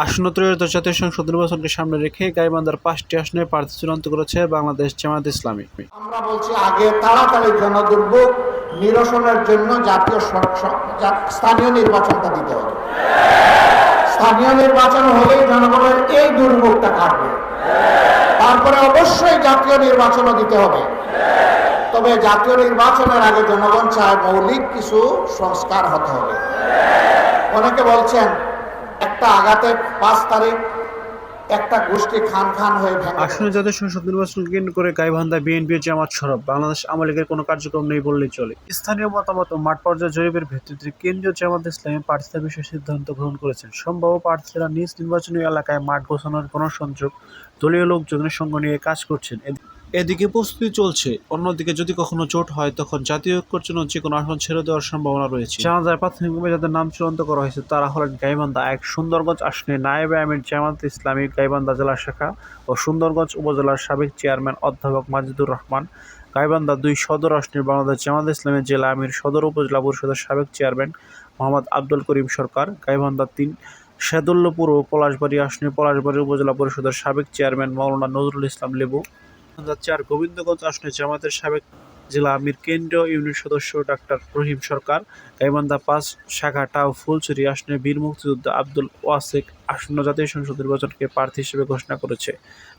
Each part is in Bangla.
আসন্ন ত্রয়োদশ জাতীয় সংসদ নির্বাচনকে সামনে রেখে গাইবান্ধার পাঁচটি আসনে প্রার্থী চূড়ান্ত করেছে বাংলাদেশ জামায়াত ইসলামী। আমরা বলছি আগে তাড়াতাড়ি জনদুর্ভোগ নিরসনের জন্য জাতীয় স্থানীয় নির্বাচনটা দিতে হবে। স্থানীয় নির্বাচন হলেই জনগণের এই দুর্ভোগটা কাটবে। তারপরে অবশ্যই জাতীয় নির্বাচনও দিতে হবে। তবে জাতীয় নির্বাচনের আগে জনগণ চায় মৌলিক কিছু সংস্কার হতে হবে। অনেকে বলছেন একটা আগাতে পাঁচ তারিখ একটা গোষ্ঠী খান খান হয়ে সংসদ নির্বাচনকে কেন্দ্র করে গাইবান্ধা বিএনপি জামাত সরব। বাংলাদেশ আওয়ামী লীগের কোনো কার্যক্রম নেই বললেই চলে। স্থানীয় মতামত ও মাঠ পর্যায়ে জরিপের ভিত্তিতে কেন্দ্রীয় জামাত ইসলামী প্রার্থীদের বিষয়ে সিদ্ধান্ত গ্রহণ করেছেন। সম্ভাব্য প্রার্থীরা নিজ নির্বাচনী এলাকায় মাঠ গোছানোর গণসংযোগ দলীয় লোকজনের সঙ্গ নিয়ে কাজ করছেন। এদিকে প্রস্তুতি চলছে। অন্যদিকে যদি কখনো চোট হয়, তখন জাতীয় ঐক্যের জন্য যে কোনো আসন ছেড়ে দেওয়ার সম্ভাবনা রয়েছে। জানা যায় প্রাথমিকভাবে যাদের নাম চূড়ান্ত করা হয়েছে তারা হলেন গাইবান্ধা এক সুন্দরগঞ্জ আসনে নায়েবে আমির জামাত ইসলামী গাইবান্ধা জেলা শাখা ও সুন্দরগঞ্জ উপজেলার সাবেক চেয়ারম্যান অধ্যাপক মাজিদুর রহমান। গাইবান্ধা দুই সদর আসনের বাংলাদেশ জামাত ইসলামী জেলা আমির সদর উপজেলা পরিষদের সাবেক চেয়ারম্যান মোহাম্মদ আব্দুল করিম সরকার। গাইবান্ধা তিন সেদুল্লপুর ও পলাশবাড়ি আসনে পলাশবাড়ি উপজেলা পরিষদের সাবেক চেয়ারম্যান মাওলানা নজরুল ইসলাম লেবু। চার গোবিন্দগঞ্জ আসনে জামাতের সাবেক জেলা আমির কেন্দ্রীয় ইউনিট সদস্য ডাক্তার রহিম সরকার। গাইবান্ধা পাঁচ শাখা টাও ফুলচুরি আসনে বীর মুক্তিযোদ্ধা আব্দুল ওয়াসেক আসন্ন জাতীয় সংসদ নির্বাচনকে প্রার্থী হিসেবে ঘোষণা করেছে।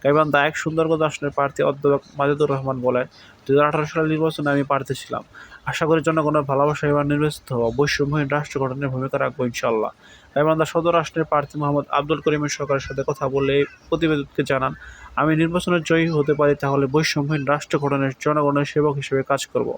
গাইবান্ধা এক সুন্দরগঞ্জ আসনের প্রার্থী অধ্যাপক মাজিদুর রহমান বলেন দু হাজার আঠারো সালের নির্বাচনে আমি প্রার্থী ছিলাম। আশা করি জনগণের ভালোবাসা এবার নির্বাচিত হওয়া বৈষম্যহীন রাষ্ট্র গঠনের ভূমিকা রাখব ইনশাল্লাহ গাইবান্ধা সদর আসনের প্রার্থী মোহাম্মদ আব্দুল করিমের সরকারের সাথে কথা বলে এই প্রতিবেদককে জানান, আমি নির্বাচনে জয়ী হতে পারি তাহলে বৈষম্যহীন রাষ্ট্র গঠনের জনগণের সেবক হিসেবে কাজ করব।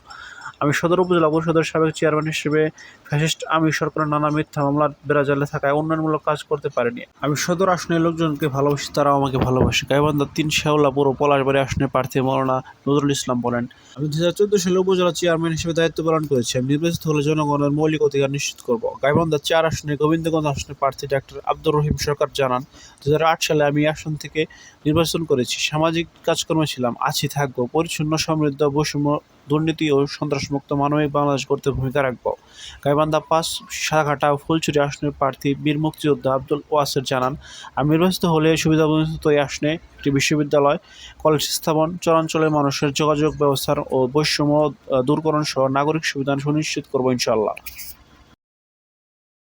আমি সদর উপজেলা পরিষদের সাবেক চেয়ারম্যান হিসেবে ফ্যাসিস্ট আমি সরকারের নানা মিথ্যা মামলার বেড়াজালে থাকায় উন্নয়নমূলক কাজ করতে পারিনি। আমি সদর আসনের লোকজনকে ভালোবাসি, তারাও আমাকে ভালোবাসে। গাইবান্ধা তিন শেওলাপুর ও পলাশবাড়ি আসনের প্রার্থী মৌলানা নজরুল ইসলাম বলেন, আমি দু হাজার চোদ্দ সালে উপজেলা চেয়ারম্যান হিসেবে দায়িত্ব পালন করেছি। আমি নির্বাচিত হলে জনগণের মৌলিক অধিকার নিশ্চিত করব। গাইবান্ধা চার আসনে গোবিন্দগঞ্জ আসনের প্রার্থী ডাক্তার আব্দুর রহিম সরকার জানান দু হাজার আট সালে আমি আসন থেকে নির্বাচন করেছি। সামাজিক কাজকর্মে ছিলাম, আছি, থাকব। পরিচ্ছন্ন, সমৃদ্ধ, বৈষম্য দুর্নীতি ও সন্ত্রাসমুক্ত মানবিক বাংলাদেশ করতে ভূমিকা রাখব। গাইবান্ধা পাস শাখাটা ফুলচুরি আসনের প্রার্থী বীর মুক্তিযোদ্ধা আব্দুল ওয়াসের জানান, আমি নির্বাচিত হলে সুবিধাবঞ্চিত এই আসনে একটি বিশ্ববিদ্যালয়, কলেজ স্থাপন, চরাঞ্চলের মানুষের যোগাযোগ ব্যবস্থার ও বৈষম্য দূরকরণ সহ নাগরিক সুবিধা সুনিশ্চিত করব ইনশাল্লাহ